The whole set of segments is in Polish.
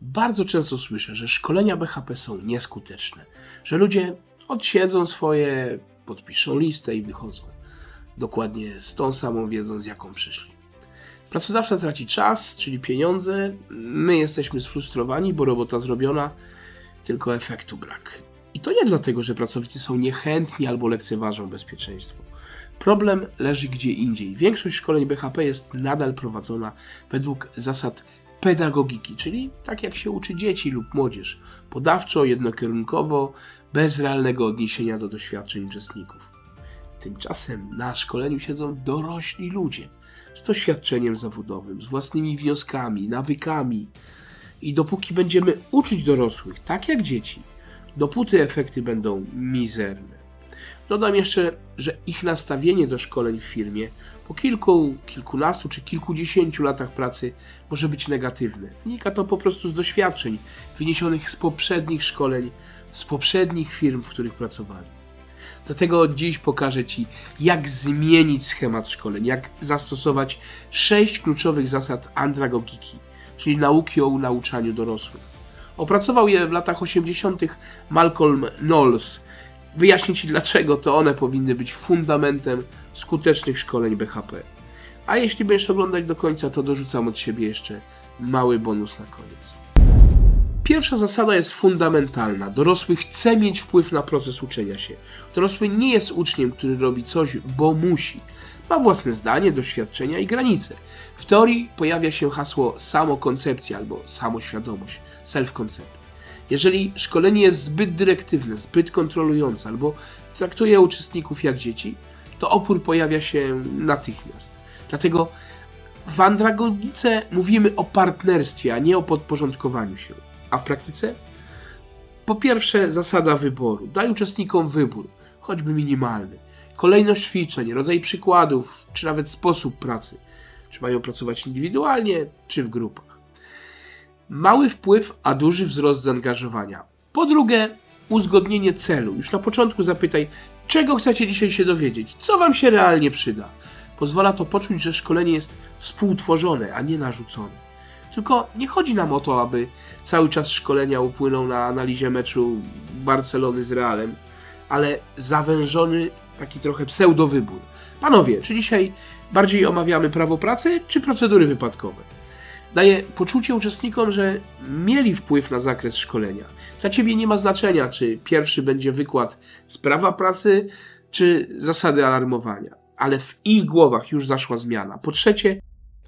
Bardzo często słyszę, że szkolenia BHP są nieskuteczne, że ludzie odsiedzą swoje, podpiszą listę i wychodzą. Dokładnie z tą samą wiedzą, z jaką przyszli. Pracodawca traci czas, czyli pieniądze, my jesteśmy sfrustrowani, bo robota zrobiona, tylko efektu brak. I to nie dlatego, że pracownicy są niechętni albo lekceważą bezpieczeństwo. Problem leży gdzie indziej. Większość szkoleń BHP jest nadal prowadzona według zasad pedagogiki, czyli tak jak się uczy dzieci lub młodzież, podawczo, jednokierunkowo, bez realnego odniesienia do doświadczeń uczestników. Tymczasem na szkoleniu siedzą dorośli ludzie z doświadczeniem zawodowym, z własnymi wnioskami, nawykami. I dopóki będziemy uczyć dorosłych tak jak dzieci, dopóty efekty będą mizerne. Dodam jeszcze, że ich nastawienie do szkoleń w firmie po kilku, kilkunastu czy kilkudziesięciu latach pracy może być negatywne. Wynika to po prostu z doświadczeń wyniesionych z poprzednich szkoleń, z poprzednich firm, w których pracowali. Dlatego dziś pokażę Ci, jak zmienić schemat szkoleń, jak zastosować sześć kluczowych zasad andragogiki, czyli nauki o nauczaniu dorosłych. Opracował je w latach 80. Malcolm Knowles. Wyjaśnię Ci, dlaczego to one powinny być fundamentem skutecznych szkoleń BHP. A jeśli będziesz oglądać do końca, to dorzucam od siebie jeszcze mały bonus na koniec. Pierwsza zasada jest fundamentalna. Dorosły chce mieć wpływ na proces uczenia się. Dorosły nie jest uczniem, który robi coś, bo musi. Ma własne zdanie, doświadczenia i granice. W teorii pojawia się hasło samokoncepcja albo samoświadomość, self-concept. Jeżeli szkolenie jest zbyt dyrektywne, zbyt kontrolujące albo traktuje uczestników jak dzieci, to opór pojawia się natychmiast. Dlatego w andragogice mówimy o partnerstwie, a nie o podporządkowaniu się. A w praktyce? Po pierwsze, zasada wyboru. Daj uczestnikom wybór, choćby minimalny. Kolejność ćwiczeń, rodzaj przykładów, czy nawet sposób pracy. Czy mają pracować indywidualnie, czy w grupach. Mały wpływ, a duży wzrost zaangażowania. Po drugie, uzgodnienie celu. Już na początku zapytaj, czego chcecie dzisiaj się dowiedzieć, co Wam się realnie przyda. Pozwala to poczuć, że szkolenie jest współtworzone, a nie narzucone. Tylko nie chodzi nam o to, aby cały czas szkolenia upłynął na analizie meczu Barcelony z Realem, ale zawężony taki trochę pseudowybór. Panowie, czy dzisiaj bardziej omawiamy prawo pracy, czy procedury wypadkowe? Daje poczucie uczestnikom, że mieli wpływ na zakres szkolenia. Dla ciebie nie ma znaczenia, czy pierwszy będzie wykład z prawa pracy, czy zasady alarmowania, ale w ich głowach już zaszła zmiana. Po trzecie,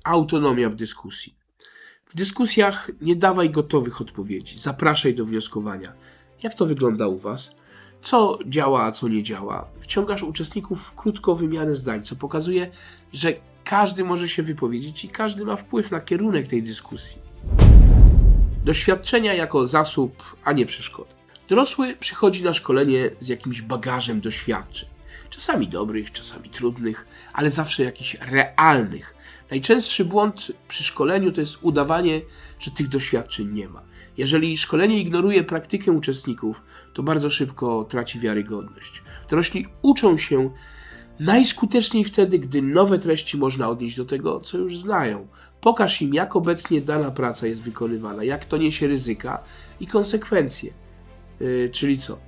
autonomia w dyskusji. W dyskusjach nie dawaj gotowych odpowiedzi, zapraszaj do wnioskowania. Jak to wygląda u Was? Co działa, a co nie działa? Wciągasz uczestników w krótką wymianę zdań, co pokazuje, że każdy może się wypowiedzieć i każdy ma wpływ na kierunek tej dyskusji. Doświadczenia jako zasób, a nie przeszkoda. Dorosły przychodzi na szkolenie z jakimś bagażem doświadczeń. Czasami dobrych, czasami trudnych, ale zawsze jakichś realnych. Najczęstszy błąd przy szkoleniu to jest udawanie, że tych doświadczeń nie ma. Jeżeli szkolenie ignoruje praktykę uczestników, to bardzo szybko traci wiarygodność. Dorośli uczą się najskuteczniej wtedy, gdy nowe treści można odnieść do tego, co już znają. Pokaż im, jak obecnie dana praca jest wykonywana, jak to niesie ryzyka i konsekwencje. Yy, czyli co?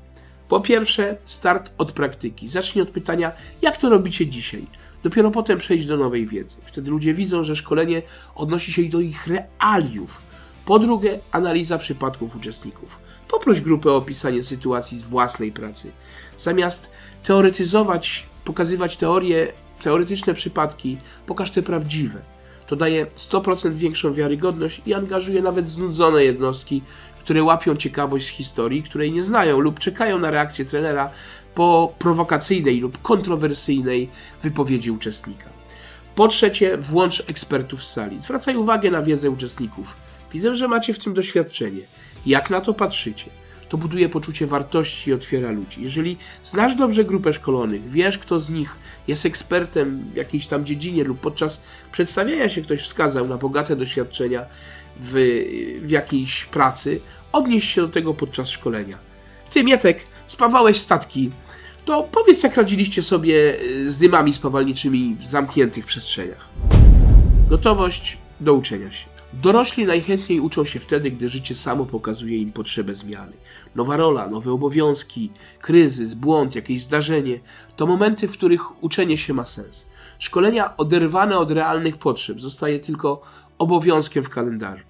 Po pierwsze, start od praktyki. Zacznij od pytania, jak to robicie dzisiaj? Dopiero potem przejść do nowej wiedzy. Wtedy ludzie widzą, że szkolenie odnosi się do ich realiów. Po drugie, analiza przypadków uczestników. Poproś grupę o opisanie sytuacji z własnej pracy. Zamiast teoretyzować, pokazywać teorie, teoretyczne przypadki, pokaż te prawdziwe. To daje 100% większą wiarygodność i angażuje nawet znudzone jednostki, które łapią ciekawość z historii, której nie znają lub czekają na reakcję trenera po prowokacyjnej lub kontrowersyjnej wypowiedzi uczestnika. Po trzecie, włącz ekspertów z sali. Zwracaj uwagę na wiedzę uczestników. Widzę, że macie w tym doświadczenie. Jak na to patrzycie? To buduje poczucie wartości i otwiera ludzi. Jeżeli znasz dobrze grupę szkolonych, wiesz, kto z nich jest ekspertem w jakiejś tam dziedzinie lub podczas przedstawiania się ktoś wskazał na bogate doświadczenia w, w jakiejś pracy, odnieś się do tego podczas szkolenia. Ty, Mietek, spawałeś statki, to powiedz, jak radziliście sobie y, z dymami spawalniczymi w zamkniętych przestrzeniach. Gotowość do uczenia się. Dorośli najchętniej uczą się wtedy, gdy życie samo pokazuje im potrzebę zmiany. Nowa rola, nowe obowiązki, kryzys, błąd, jakieś zdarzenie to momenty, w których uczenie się ma sens. Szkolenia oderwane od realnych potrzeb zostaje tylko obowiązkiem w kalendarzu.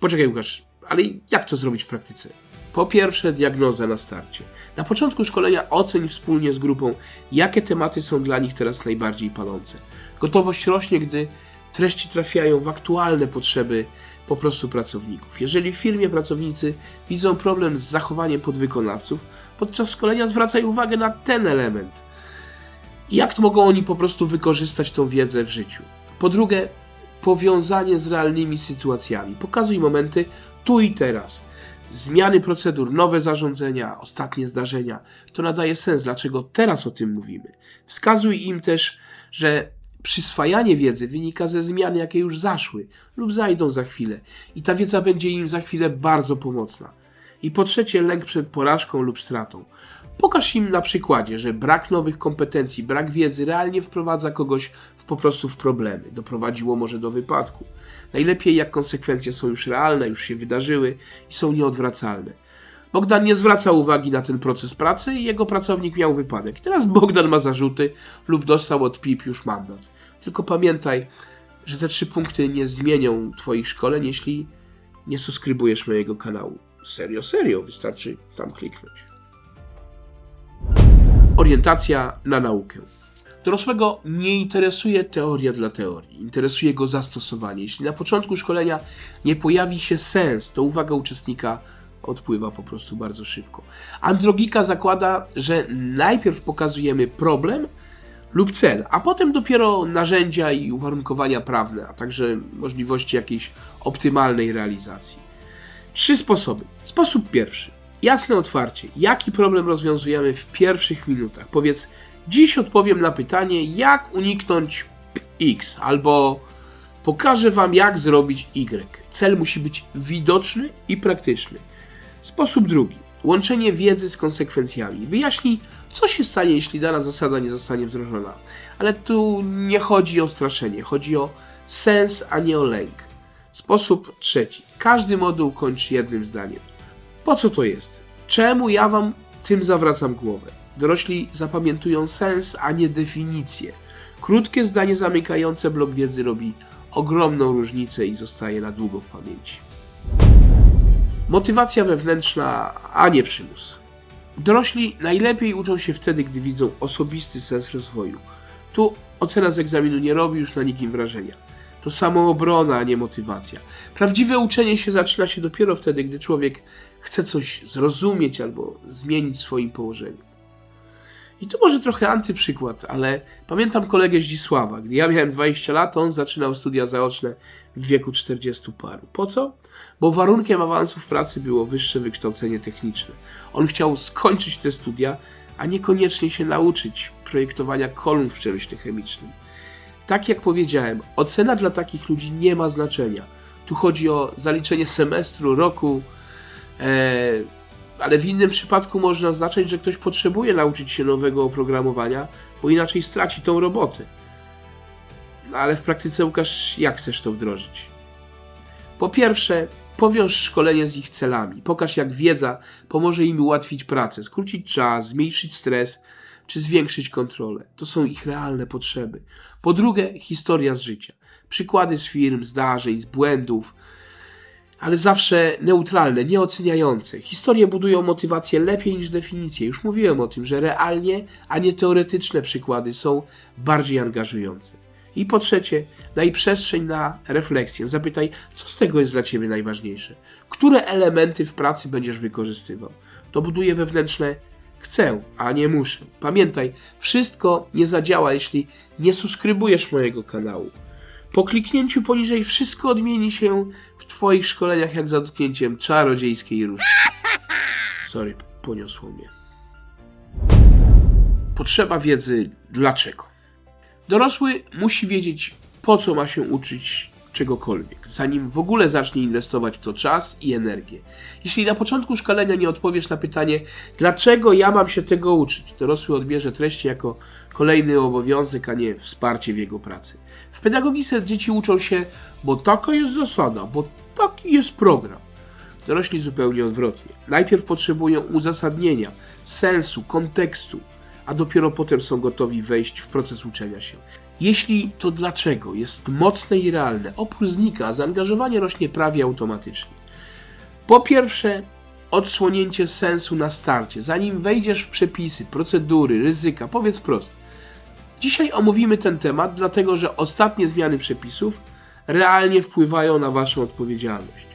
Poczekaj, Łukasz, ale jak to zrobić w praktyce? Po pierwsze, diagnoza na starcie. Na początku szkolenia oceń wspólnie z grupą, jakie tematy są dla nich teraz najbardziej palące. Gotowość rośnie, gdy treści trafiają w aktualne potrzeby po prostu pracowników. Jeżeli w firmie pracownicy widzą problem z zachowaniem podwykonawców, podczas szkolenia zwracaj uwagę na ten element. Jak to mogą oni po prostu wykorzystać tą wiedzę w życiu. Po drugie, powiązanie z realnymi sytuacjami. Pokazuj momenty tu i teraz. Zmiany procedur, nowe zarządzenia, ostatnie zdarzenia. To nadaje sens, dlaczego teraz o tym mówimy. Wskazuj im też, że przyswajanie wiedzy wynika ze zmian, jakie już zaszły lub zajdą za chwilę, i ta wiedza będzie im za chwilę bardzo pomocna. I po trzecie, lęk przed porażką lub stratą. Pokaż im na przykładzie, że brak nowych kompetencji, brak wiedzy realnie wprowadza kogoś w, po prostu w problemy, doprowadziło może do wypadku. Najlepiej jak konsekwencje są już realne, już się wydarzyły i są nieodwracalne. Bogdan nie zwraca uwagi na ten proces pracy i jego pracownik miał wypadek. Teraz Bogdan ma zarzuty lub dostał od PIP już mandat. Tylko pamiętaj, że te trzy punkty nie zmienią Twoich szkoleń, jeśli nie subskrybujesz mojego kanału. Serio, serio, wystarczy tam kliknąć. Orientacja na naukę. Dorosłego nie interesuje teoria dla teorii, interesuje go zastosowanie. Jeśli na początku szkolenia nie pojawi się sens, to uwaga uczestnika odpływa po prostu bardzo szybko. Androgika zakłada, że najpierw pokazujemy problem lub cel, a potem dopiero narzędzia i uwarunkowania prawne, a także możliwości jakiejś optymalnej realizacji. Trzy sposoby. Sposób pierwszy. Jasne otwarcie. Jaki problem rozwiązujemy w pierwszych minutach? Powiedz, dziś odpowiem na pytanie, jak uniknąć X, albo pokażę Wam, jak zrobić Y. Cel musi być widoczny i praktyczny. Sposób drugi. Łączenie wiedzy z konsekwencjami. Wyjaśnij, co się stanie, jeśli dana zasada nie zostanie wdrożona. Ale tu nie chodzi o straszenie, chodzi o sens, a nie o lęk. Sposób trzeci. Każdy moduł kończy jednym zdaniem. Po co to jest? Czemu ja wam tym zawracam głowę? Dorośli zapamiętują sens, a nie definicję. Krótkie zdanie zamykające blok wiedzy robi ogromną różnicę i zostaje na długo w pamięci. Motywacja wewnętrzna, a nie przymus. Dorośli najlepiej uczą się wtedy, gdy widzą osobisty sens rozwoju. Tu ocena z egzaminu nie robi już na nikim wrażenia. To samoobrona, a nie motywacja. Prawdziwe uczenie się zaczyna się dopiero wtedy, gdy człowiek chce coś zrozumieć albo zmienić w swoim położeniu. I tu może trochę antyprzykład, ale pamiętam kolegę Zdzisława. Gdy ja miałem 20 lat, on zaczynał studia zaoczne w wieku 40 paru. Po co? Bo warunkiem awansu w pracy było wyższe wykształcenie techniczne. On chciał skończyć te studia, a niekoniecznie się nauczyć projektowania kolumn w przemyśle chemicznym. Tak jak powiedziałem, ocena dla takich ludzi nie ma znaczenia. Tu chodzi o zaliczenie semestru, roku, e, ale w innym przypadku można oznaczać, że ktoś potrzebuje nauczyć się nowego oprogramowania, bo inaczej straci tą robotę. No ale w praktyce, Łukasz, jak chcesz to wdrożyć? Po pierwsze, powiąż szkolenie z ich celami. Pokaż, jak wiedza pomoże im ułatwić pracę, skrócić czas, zmniejszyć stres czy zwiększyć kontrolę. To są ich realne potrzeby. Po drugie, historia z życia. Przykłady z firm, zdarzeń, z błędów, ale zawsze neutralne, nieoceniające. Historie budują motywację lepiej niż definicje. Już mówiłem o tym, że realnie, a nie teoretyczne przykłady są bardziej angażujące. I po trzecie, daj przestrzeń na refleksję. Zapytaj, co z tego jest dla Ciebie najważniejsze? Które elementy w pracy będziesz wykorzystywał? To buduje wewnętrzne chcę, a nie muszę. Pamiętaj, wszystko nie zadziała, jeśli nie subskrybujesz mojego kanału. Po kliknięciu poniżej wszystko odmieni się w Twoich szkoleniach jak za dotknięciem czarodziejskiej różdżki. Sorry, poniosło mnie. Potrzeba wiedzy dlaczego. Dorosły musi wiedzieć, po co ma się uczyć czegokolwiek, zanim w ogóle zacznie inwestować w to czas i energię. Jeśli na początku szkolenia nie odpowiesz na pytanie, dlaczego ja mam się tego uczyć, dorosły odbierze treści jako kolejny obowiązek, a nie wsparcie w jego pracy. W pedagogice dzieci uczą się, bo taka jest zasada, bo taki jest program. Dorośli zupełnie odwrotnie. Najpierw potrzebują uzasadnienia, sensu, kontekstu, a dopiero potem są gotowi wejść w proces uczenia się. Jeśli to dlaczego jest mocne i realne, opór znika, zaangażowanie rośnie prawie automatycznie. Po pierwsze, odsłonięcie sensu na starcie, zanim wejdziesz w przepisy, procedury, ryzyka, powiedz wprost. Dzisiaj omówimy ten temat, dlatego że ostatnie zmiany przepisów realnie wpływają na Waszą odpowiedzialność.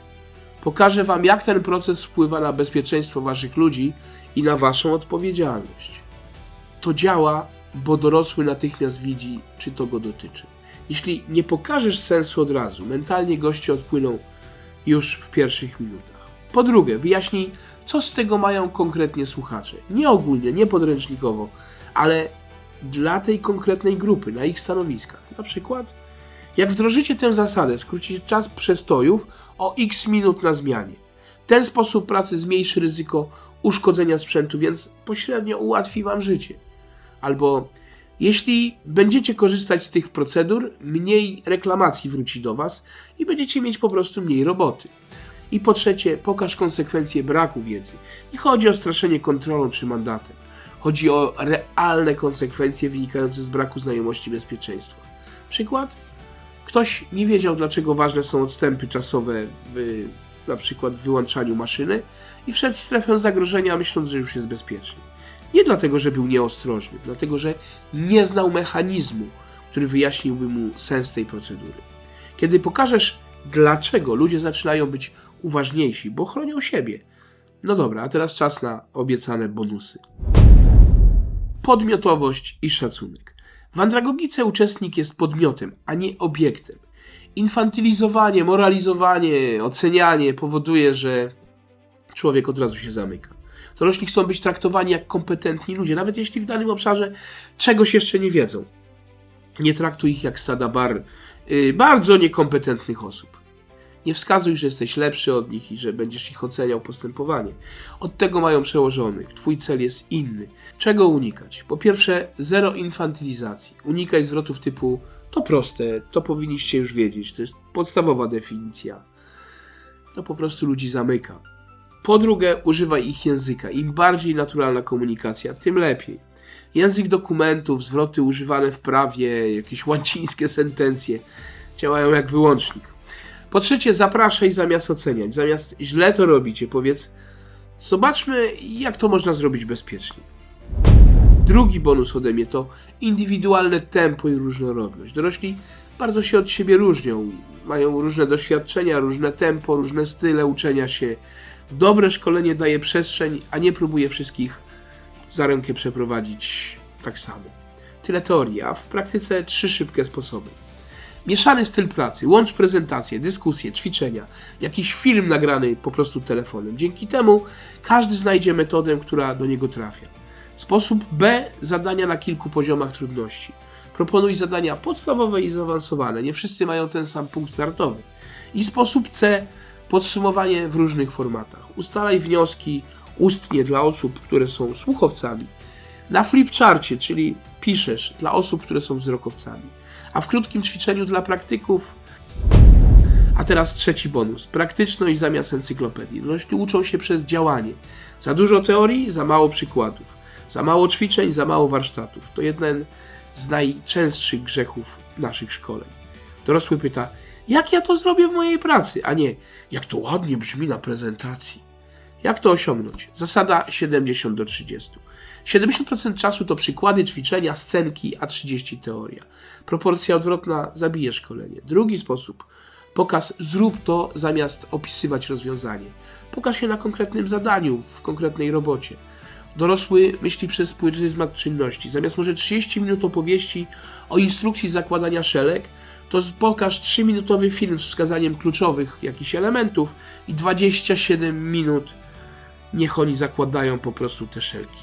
Pokażę Wam, jak ten proces wpływa na bezpieczeństwo Waszych ludzi i na Waszą odpowiedzialność. To działa, bo dorosły natychmiast widzi, czy to go dotyczy. Jeśli nie pokażesz sensu od razu, mentalnie goście odpłyną już w pierwszych minutach. Po drugie, wyjaśnij, co z tego mają konkretnie słuchacze. Nie ogólnie, nie podręcznikowo, ale dla tej konkretnej grupy, na ich stanowiskach. Na przykład, jak wdrożycie tę zasadę, skrócicie czas przestojów o x minut na zmianie. Ten sposób pracy zmniejszy ryzyko uszkodzenia sprzętu, więc pośrednio ułatwi Wam życie. Albo jeśli będziecie korzystać z tych procedur, mniej reklamacji wróci do Was i będziecie mieć po prostu mniej roboty. I po trzecie, pokaż konsekwencje braku wiedzy. Nie chodzi o straszenie kontrolą czy mandatem. Chodzi o realne konsekwencje wynikające z braku znajomości bezpieczeństwa. Przykład? Ktoś nie wiedział, dlaczego ważne są odstępy czasowe w na przykład w wyłączaniu maszyny i wszedł w strefę zagrożenia, myśląc, że już jest bezpieczny. Nie dlatego, że był nieostrożny, dlatego, że nie znał mechanizmu, który wyjaśniłby mu sens tej procedury. Kiedy pokażesz, dlaczego ludzie zaczynają być uważniejsi, bo chronią siebie. No dobra, a teraz czas na obiecane bonusy. Podmiotowość i szacunek. W andragogice uczestnik jest podmiotem, a nie obiektem. Infantylizowanie, moralizowanie, ocenianie powoduje, że człowiek od razu się zamyka. Dorośli chcą być traktowani jak kompetentni ludzie, nawet jeśli w danym obszarze czegoś jeszcze nie wiedzą. Nie traktuj ich jak stada bar yy, bardzo niekompetentnych osób. Nie wskazuj, że jesteś lepszy od nich i że będziesz ich oceniał postępowanie. Od tego mają przełożonych. Twój cel jest inny. Czego unikać? Po pierwsze, zero infantylizacji. Unikaj zwrotów typu to proste, to powinniście już wiedzieć. To jest podstawowa definicja. To po prostu ludzi zamyka. Po drugie, używaj ich języka. Im bardziej naturalna komunikacja, tym lepiej. Język dokumentów, zwroty używane w prawie, jakieś łacińskie sentencje działają jak wyłącznik. Po trzecie, zapraszaj zamiast oceniać. Zamiast źle to robicie, powiedz zobaczmy, jak to można zrobić bezpiecznie. Drugi bonus ode mnie to indywidualne tempo i różnorodność. Dorośli bardzo się od siebie różnią. Mają różne doświadczenia, różne tempo, różne style uczenia się. Dobre szkolenie daje przestrzeń, a nie próbuje wszystkich za rękę przeprowadzić tak samo. Tyle teorii, a w praktyce trzy szybkie sposoby. Mieszany styl pracy, łącz prezentacje, dyskusje, ćwiczenia, jakiś film nagrany po prostu telefonem. Dzięki temu każdy znajdzie metodę, która do niego trafia. Sposób B zadania na kilku poziomach trudności. Proponuj zadania podstawowe i zaawansowane. Nie wszyscy mają ten sam punkt startowy. I sposób C podsumowanie w różnych formatach. Ustalaj wnioski ustnie dla osób, które są słuchowcami. Na flipcharcie, czyli piszesz dla osób, które są wzrokowcami. A w krótkim ćwiczeniu dla praktyków a teraz trzeci bonus. Praktyczność zamiast encyklopedii. Dorośli uczą się przez działanie. Za dużo teorii, za mało przykładów. Za mało ćwiczeń, za mało warsztatów. To jeden z najczęstszych grzechów naszych szkoleń. Dorosły pyta, jak ja to zrobię w mojej pracy, a nie jak to ładnie brzmi na prezentacji. Jak to osiągnąć? Zasada 70 do 30. 70% czasu to przykłady, ćwiczenia, scenki, a 30 teoria. Proporcja odwrotna zabije szkolenie. Drugi sposób. Pokaz zrób to zamiast opisywać rozwiązanie. Pokaż się na konkretnym zadaniu, w konkretnej robocie. Dorosły myśli przez pryzmat czynności. Zamiast może 30 minut opowieści o instrukcji zakładania szelek, to pokaż 3-minutowy film z wskazaniem kluczowych jakichś elementów i 27 minut niech oni zakładają po prostu te szelki.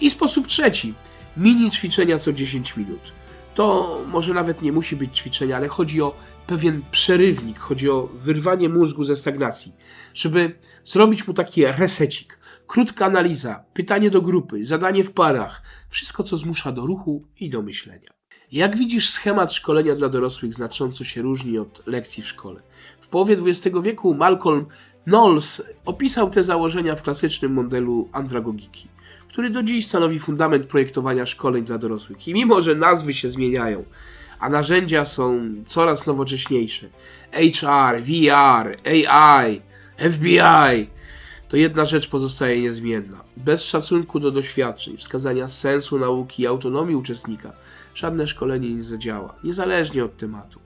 I sposób trzeci. Mini ćwiczenia co 10 minut. To może nawet nie musi być ćwiczenie, ale chodzi o pewien przerywnik, chodzi o wyrwanie mózgu ze stagnacji, żeby zrobić mu taki resecik. Krótka analiza, pytanie do grupy, zadanie w parach, wszystko co zmusza do ruchu i do myślenia. Jak widzisz, schemat szkolenia dla dorosłych znacząco się różni od lekcji w szkole. W połowie XX wieku Malcolm Knowles opisał te założenia w klasycznym modelu andragogiki, który do dziś stanowi fundament projektowania szkoleń dla dorosłych. I mimo, że nazwy się zmieniają, a narzędzia są coraz nowocześniejsze HR, VR, AI, FBI to jedna rzecz pozostaje niezmienna. Bez szacunku do doświadczeń, wskazania sensu nauki i autonomii uczestnika, żadne szkolenie nie zadziała, niezależnie od tematu.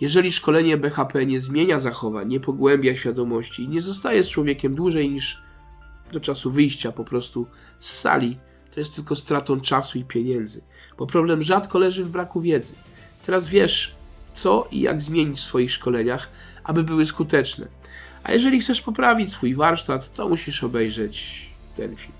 Jeżeli szkolenie BHP nie zmienia zachowań, nie pogłębia świadomości i nie zostaje z człowiekiem dłużej niż do czasu wyjścia po prostu z sali, to jest tylko stratą czasu i pieniędzy, bo problem rzadko leży w braku wiedzy. Teraz wiesz, co i jak zmienić w swoich szkoleniach, aby były skuteczne. A jeżeli chcesz poprawić swój warsztat, to musisz obejrzeć ten film.